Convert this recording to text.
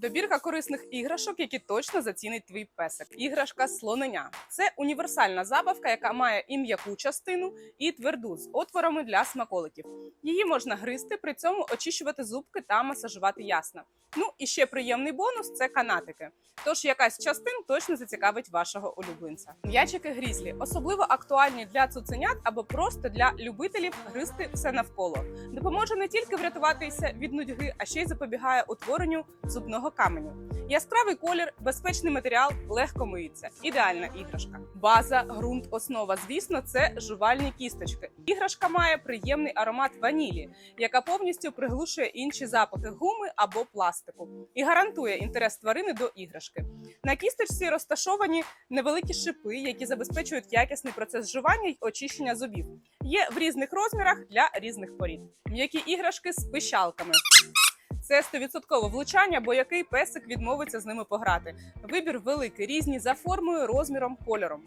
Добірка корисних іграшок, які точно зацінить твій песик. Іграшка слоненя це універсальна забавка, яка має і м'яку частину, і тверду з отворами для смаколиків. Її можна гризти, при цьому очищувати зубки та масажувати ясна. Ну і ще приємний бонус це канатики. Тож якась частин точно зацікавить вашого улюбленця. М'ячики грізлі особливо актуальні для цуценят або просто для любителів гризти все навколо. Допоможе не тільки врятуватися від нудьги, а ще й запобігає утворенню зубного каменю. Яскравий колір, безпечний матеріал, легко миється. Ідеальна іграшка. База, ґрунт, основа. Звісно, це жувальні кісточки. Іграшка має приємний аромат ванілі, яка повністю приглушує інші запахи гуми або пластику і гарантує інтерес тварини до іграшки. На кісточці розташовані невеликі шипи, які забезпечують якісний процес жування й очищення зубів. Є в різних розмірах для різних порід. М'які іграшки з пищалками. Це 100% влучання, бо який песик відмовиться з ними пограти. Вибір великий, різні за формою, розміром, кольором.